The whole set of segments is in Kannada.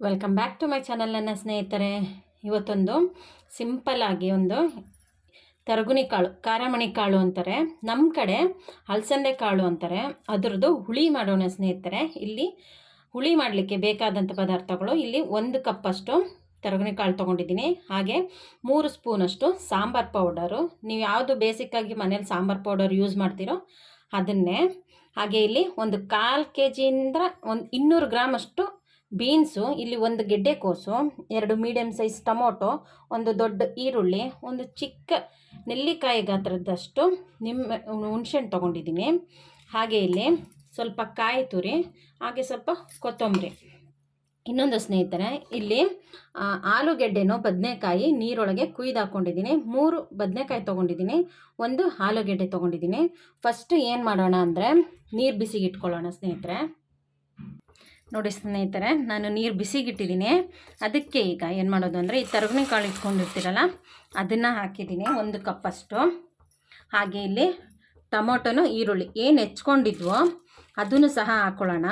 Welcome back to my channel ನನ್ನ ಸ್ನೇಹಿತರೆ. ಇವತ್ತೊಂದು ಸಿಂಪಲ್ಲಾಗಿ ಒಂದು ತರಗುನಿ ಕಾಳು ಖಾರಮಣಿ ಕಾಳು ಅಂತಾರೆ. ನಮ್ಮ ಕಡೆ ಅಲಸಂದೆ ಕಾಳು ಅಂತಾರೆ. ಅದರದ್ದು ಹುಳಿ ಮಾಡೋಣ ಸ್ನೇಹಿತರೆ. ಇಲ್ಲಿ ಹುಳಿ ಮಾಡಲಿಕ್ಕೆ ಬೇಕಾದಂಥ ಪದಾರ್ಥಗಳು ಇಲ್ಲಿ ಒಂದು ಕಪ್ಪಷ್ಟು ತರಗುನಿ ಕಾಳು ತೊಗೊಂಡಿದ್ದೀನಿ. ಹಾಗೆ ಮೂರು ಸ್ಪೂನಷ್ಟು ಸಾಂಬಾರು ಪೌಡರು. ನೀವು ಯಾವುದು ಬೇಸಿಕ್ಕಾಗಿ ಮನೇಲಿ ಸಾಂಬಾರು ಪೌಡರ್ ಯೂಸ್ ಮಾಡ್ತೀರೋ ಅದನ್ನೇ. ಹಾಗೆ ಇಲ್ಲಿ ಒಂದು ಕಾಲು ಕೆ ಜಿಯಿಂದ ಒಂದು ಇನ್ನೂರು ಗ್ರಾಮ್ ಅಷ್ಟು ಬೀನ್ಸು, ಇಲ್ಲಿ ಒಂದು ಗೆಡ್ಡೆಕೋಸು ಎರಡು ಮೀಡಿಯಮ್ ಸೈಜ್ ಟೊಮೊಟೊ, ಒಂದು ದೊಡ್ಡ ಈರುಳ್ಳಿ, ಒಂದು ಚಿಕ್ಕ ನೆಲ್ಲಿಕಾಯಿ ಗಾತ್ರದಷ್ಟು ನಿಮ್ಮ ಹುಣ್ಸೆಹಣ್ಣು ತೊಗೊಂಡಿದ್ದೀನಿ. ಹಾಗೆ ಇಲ್ಲಿ ಸ್ವಲ್ಪ ಕಾಯಿ ತುರಿ, ಹಾಗೆ ಸ್ವಲ್ಪ ಕೊತ್ತಂಬರಿ. ಇನ್ನೊಂದು ಸ್ನೇಹಿತರೆ, ಇಲ್ಲಿ ಆಲೂಗೆಡ್ಡೆನೋ ಬದನೆಕಾಯಿ ನೀರೊಳಗೆ ಕುಯ್ದು ಹಾಕ್ಕೊಂಡಿದ್ದೀನಿ ಮೂರು ಬದನೆಕಾಯಿ ತೊಗೊಂಡಿದ್ದೀನಿ, ಒಂದು ಆಲೂಗೆಡ್ಡೆ ತೊಗೊಂಡಿದ್ದೀನಿ. ಫಸ್ಟ್ ಏನು ಮಾಡೋಣ ಅಂದರೆ ನೀರು ಬಿಸಿಗೆ ಇಟ್ಕೊಳ್ಳೋಣ ಸ್ನೇಹಿತರೆ. ನೋಡಿ ಸ್ನೇಹಿತರೆ, ನಾನು ನೀರು ಬಿಸಿಗಿಟ್ಟಿದ್ದೀನಿ. ಅದಕ್ಕೆ ಈಗ ಏನು ಮಾಡೋದು ಅಂದರೆ, ಈ ತರಗಣಿ ಕಾಳು ಇಟ್ಕೊಂಡಿರ್ತೀರಲ್ಲ, ಅದನ್ನು ಹಾಕಿದ್ದೀನಿ, ಒಂದು ಕಪ್ಪಷ್ಟು ಹಾಗೆ ಇಲ್ಲಿ ಟೊಮೊಟೊನು, ಈರುಳ್ಳಿ ಏನು ಹೆಚ್ಕೊಂಡಿದ್ವೋ, ಅದನ್ನು ಸಹ ಹಾಕ್ಕೊಳ್ಳೋಣ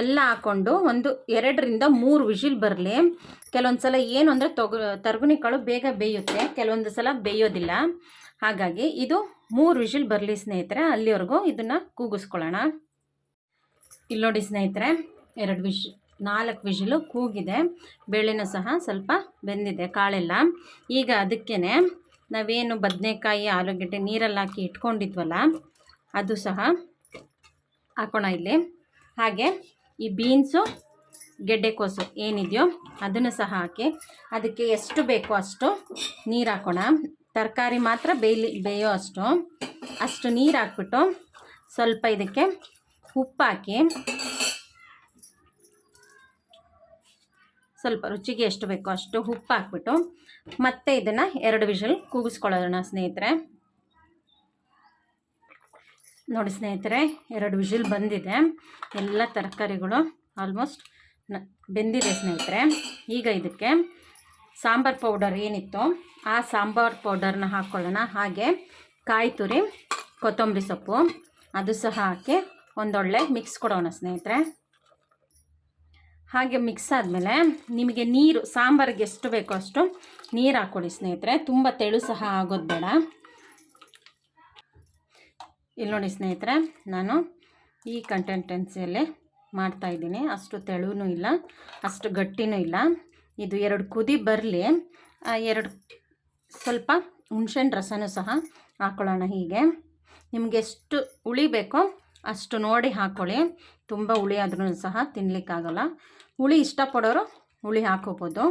ಎಲ್ಲ ಹಾಕ್ಕೊಂಡು ಒಂದು ಎರಡರಿಂದ ಮೂರು ವಿಷಿಲ್ ಬರಲಿ. ಕೆಲವೊಂದು ಸಲ ಏನು ಅಂದರೆ, ತೊಗ ಕಾಳು ಬೇಗ ಬೇಯುತ್ತೆ, ಕೆಲವೊಂದು ಸಲ ಬೇಯೋದಿಲ್ಲ. ಹಾಗಾಗಿ ಇದು ಮೂರು ವಿಷಿಲ್ ಬರಲಿ ಸ್ನೇಹಿತರೆ, ಅಲ್ಲಿವರೆಗೂ ಇದನ್ನು ಕೂಗಿಸ್ಕೊಳ್ಳೋಣ. ಇಲ್ಲಿ ನೋಡಿ ಸ್ನೇಹಿತರೆ, ಎರಡು ವಿಶ್, ನಾಲ್ಕು ವಿಶಲು ಕೂಗಿದೆ. ಬೇಳೆನೂ ಸಹ ಸ್ವಲ್ಪ ಬೆಂದಿದೆ, ಕಾಳೆಲ್ಲ. ಈಗ ಅದಕ್ಕೇ ನಾವೇನು ಬದನೆಕಾಯಿ, ಆಲೂಗಡ್ಡೆ ನೀರಲ್ಲಿ ಹಾಕಿ ಇಟ್ಕೊಂಡಿದ್ವಲ್ಲ, ಅದು ಸಹ ಹಾಕೋಣ ಇಲ್ಲಿ. ಹಾಗೆ ಈ ಬೀನ್ಸು ಗೆಡ್ಡೆಕೋಸು ಏನಿದೆಯೋ ಅದನ್ನು ಸಹ ಹಾಕಿ ಅದಕ್ಕೆ ಎಷ್ಟು ಬೇಕೋ ಅಷ್ಟು ನೀರು ಹಾಕೋಣ. ತರಕಾರಿ ಮಾತ್ರ ಬೇಯಲಿ, ಬೇಯೋ ಅಷ್ಟು. ಅಷ್ಟು ನೀರು ಹಾಕ್ಬಿಟ್ಟು ಸ್ವಲ್ಪ ಇದಕ್ಕೆ ಉಪ್ಪು ಹಾಕಿ ಸ್ವಲ್ಪ ರುಚಿಗೆ ಎಷ್ಟು ಬೇಕೋ ಅಷ್ಟು ಉಪ್ಪು ಹಾಕ್ಬಿಟ್ಟು ಮತ್ತೆ ಇದನ್ನು ಎರಡು ವಿಷಲ್ ಕೂಗಿಸ್ಕೊಳ್ಳೋಣ ಸ್ನೇಹಿತರೆ. ನೋಡಿ ಸ್ನೇಹಿತರೆ, ಎರಡು ವಿಷಲ್ ಬಂದಿದೆ. ಎಲ್ಲ ತರಕಾರಿಗಳು ಆಲ್ಮೋಸ್ಟ್ ಬೆಂದಿದೆ ಸ್ನೇಹಿತರೆ. ಈಗ ಇದಕ್ಕೆ ಸಾಂಬಾರು ಪೌಡರ್ ಏನಿತ್ತು ಆ ಸಾಂಬಾರು ಪೌಡರ್ನ ಹಾಕ್ಕೊಳ್ಳೋಣ ಹಾಗೆ ಕಾಯಿ ತುರಿ, ಕೊತ್ತಂಬರಿ ಸೊಪ್ಪು, ಅದು ಸಹ ಹಾಕಿ ಒಂದೊಳ್ಳೆ ಮಿಕ್ಸ್ ಕೊಡೋಣ ಸ್ನೇಹಿತರೆ. ಹಾಗೆ ಮಿಕ್ಸ್ ಆದಮೇಲೆ ನಿಮಗೆ ನೀರು, ಸಾಂಬಾರಿಗೆ ಎಷ್ಟು ಬೇಕೋ ಅಷ್ಟು ನೀರು ಹಾಕ್ಕೊಳ್ಳಿ ಸ್ನೇಹಿತರೆ. ತುಂಬ ತೆಳು ಸಹ ಆಗೋದು ಬೇಡ. ಇಲ್ಲಿ ನೋಡಿ ಸ್ನೇಹಿತರೆ, ನಾನು ಈ ಕಂಟೆಂಟೆನ್ಸಿಯಲ್ಲಿ ಮಾಡ್ತಾಯಿದ್ದೀನಿ ಅಷ್ಟು ತೆಳುವೂ ಇಲ್ಲ, ಅಷ್ಟು ಗಟ್ಟಿನೂ ಇಲ್ಲ. ಇದು ಎರಡು ಕುದಿ ಬರಲಿ ಎರಡು ಸ್ವಲ್ಪ ಹುಣ್ಸೆಣ್ಣು ರಸನೂ ಸಹ ಹಾಕ್ಕೊಳ್ಳೋಣ ಹೀಗೆ. ನಿಮಗೆ ಎಷ್ಟು ಉಳಿಬೇಕೋ ಬೇಕೋ ಅಷ್ಟು ನೋಡಿ ಹಾಕ್ಕೊಳ್ಳಿ ತುಂಬ ಹುಳಿ ಆದ್ರೂ ಸಹ ತಿನ್ನಲಿಕ್ಕಾಗಲ್ಲ ಹುಳಿ ಇಷ್ಟಪಡೋರು ಹುಳಿ ಹಾಕೋಬೋದು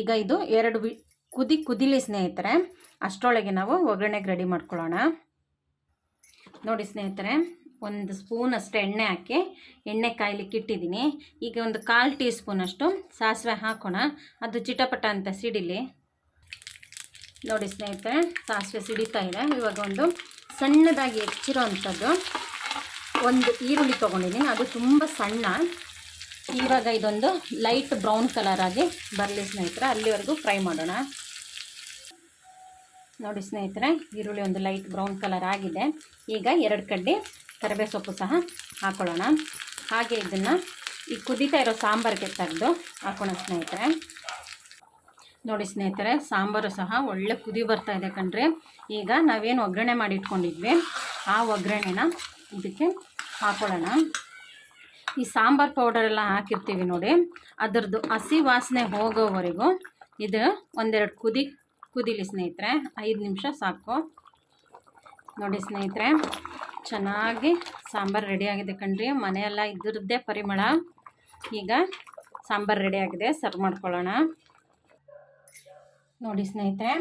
ಈಗ ಇದು ಎರಡು ಕುದಿ, ಕುದಿಲಿ ಸ್ನೇಹಿತರೆ, ಅಷ್ಟರೊಳಗೆ ನಾವು ಒಗ್ಗರಣೆಗೆ ರೆಡಿ ಮಾಡ್ಕೊಳ್ಳೋಣ. ನೋಡಿ ಸ್ನೇಹಿತರೆ, ಒಂದು ಸ್ಪೂನ್ ಅಷ್ಟು ಎಣ್ಣೆ ಹಾಕಿ, ಎಣ್ಣೆ ಕಾಯ್ಲಿಕ್ಕೆ ಇಟ್ಟಿದ್ದೀನಿ. ಈಗ ಒಂದು ಕಾಲು ಟೀ ಸ್ಪೂನಷ್ಟು ಸಾಸಿವೆ ಹಾಕೋಣ. ಅದು ಚಿಟಪಟ ಅಂತ ಸಿಡಿಲಿ. ನೋಡಿ ಸ್ನೇಹಿತರೆ, ಸಾಸಿವೆ ಸಿಡಿತಾ ಇದೆ. ಇವಾಗ ಒಂದು ಸಣ್ಣದಾಗಿ ಹೆಚ್ಚಿರೋ ಅಂಥದ್ದು ಒಂದು ಈರುಳ್ಳಿ ತೊಗೊಂಡಿದ್ದೀನಿ. ಅದು ತುಂಬ ಸಣ್ಣ. ಇವಾಗ ಇದೊಂದು ಲೈಟ್ ಬ್ರೌನ್ ಕಲರ್ ಆಗಿ ಬರಲಿ ಸ್ನೇಹಿತರೆ, ಅಲ್ಲಿವರೆಗೂ ಫ್ರೈ ಮಾಡೋಣ. ನೋಡಿ ಸ್ನೇಹಿತರೆ, ಈರುಳ್ಳಿ ಒಂದು ಲೈಟ್ ಬ್ರೌನ್ ಕಲರ್ ಆಗಿದೆ. ಈಗ ಎರಡು ಕಡ್ಡಿ ಕರಿಬೇ ಸೊಪ್ಪು ಸಹ ಹಾಕೊಳ್ಳೋಣ. ಹಾಗೆ ಇದನ್ನು ಈ ಕುದೀತಾ ಇರೋ ಸಾಂಬಾರಿಗೆ ತೆಗೆದು ಹಾಕೋಣ ಸ್ನೇಹಿತರೆ. ನೋಡಿ ಸ್ನೇಹಿತರೆ, ಸಾಂಬಾರು ಸಹ ಒಳ್ಳೆ ಕುದಿ ಬರ್ತಾ ಇದೆ ಕಣ್ರಿ. ಈಗ ನಾವೇನು ಒಗ್ಗರಣೆ ಮಾಡಿ ಇಟ್ಕೊಂಡಿದ್ವಿ. ಆ ಒಗ್ಗರಣೆನ ಇದಕ್ಕೆ ಹಾಕೊಳ್ಳೋಣ. ಈ ಸಾಂಬಾರು ಪೌಡರ್ ಎಲ್ಲ ಹಾಕಿರ್ತೀವಿ ನೋಡಿ. ಅದರದ್ದು ಹಸಿ ವಾಸನೆ ಹೋಗೋವರೆಗೂ ಇದು ಒಂದೆರಡು ಕುದಿ, ಕುದಿಲಿ ಸ್ನೇಹಿತರೆ, ಐದು ನಿಮಿಷ ಸಾಕು. ನೋಡಿ ಸ್ನೇಹಿತರೆ, ಚೆನ್ನಾಗಿ ಸಾಂಬಾರು ರೆಡಿಯಾಗಿದೆ ಕಣ್ರಿ. ಮನೆಯೆಲ್ಲ ಇದ್ರದ್ದೇ ಪರಿಮಳ. ಈಗ ಸಾಂಬಾರು ರೆಡಿಯಾಗಿದೆ ಸರ್ವ್ ಮಾಡ್ಕೊಳ್ಳೋಣ. ನೋಡಿ ಸ್ನೇಹಿತರೆ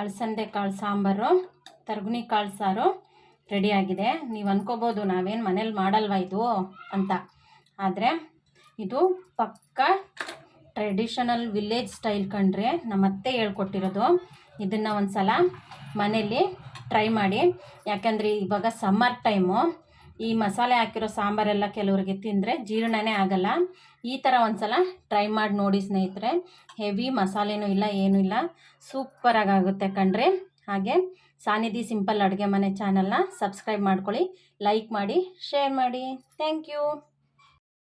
ಅಳಸಂದೆ ಕಾಳು ಸಾಂಬಾರು ತರ್ಗುನಿ ಕಾಳು ಸಾರು ರೆಡಿಯಾಗಿದೆ ನೀವು ಅನ್ಕೋಬೋದು ನಾವೇನು ಮನೇಲಿ ಮಾಡಲ್ವಾ ಇದು ಅಂತ. ಆದರೆ ಇದು ಪಕ್ಕ ಟ್ರೆಡಿಷನಲ್ ವಿಲೇಜ್ ಸ್ಟೈಲ್ ಕಂಡ್ರೆ ನಮ್ಮ ಅತ್ತೆ ಹೇಳ್ಕೊಟ್ಟಿರೋದು. ಇದನ್ನು ಒಂದು ಸಲ ಮನೇಲಿ ಟ್ರೈ ಮಾಡಿ. ಯಾಕಂದರೆ ಇವಾಗ ಸಮ್ಮರ್ ಟೈಮು ಈ ಮಸಾಲೆ ಹಾಕಿರೋ ಸಾಂಬಾರೆಲ್ಲ ಕೆಲವರಿಗೆ ತಿಂದರೆ ಜೀರ್ಣನೇ ಆಗಲ್ಲ. ಈ ಥರ ಒಂದು ಸಲ ಟ್ರೈ ಮಾಡಿ ನೋಡಿ ಸ್ನೇಹಿತರೆ. ಹೆವಿ ಮಸಾಲೆನೂ ಇಲ್ಲ, ಏನೂ ಇಲ್ಲ. ಸೂಪರಾಗಿ ಆಗುತ್ತೆ ಕಣ್ರಿ. ಹಾಗೆ ಸಾನಿಧಿ ಸಿಂಪಲ್ ಅಡುಗೆ ಮನೆ ಚಾನಲ್ನ ಸಬ್ಸ್ಕ್ರೈಬ್ ಮಾಡ್ಕೊಳ್ಳಿ ಲೈಕ್ ಮಾಡಿ ಶೇರ್ ಮಾಡಿ. Thank you.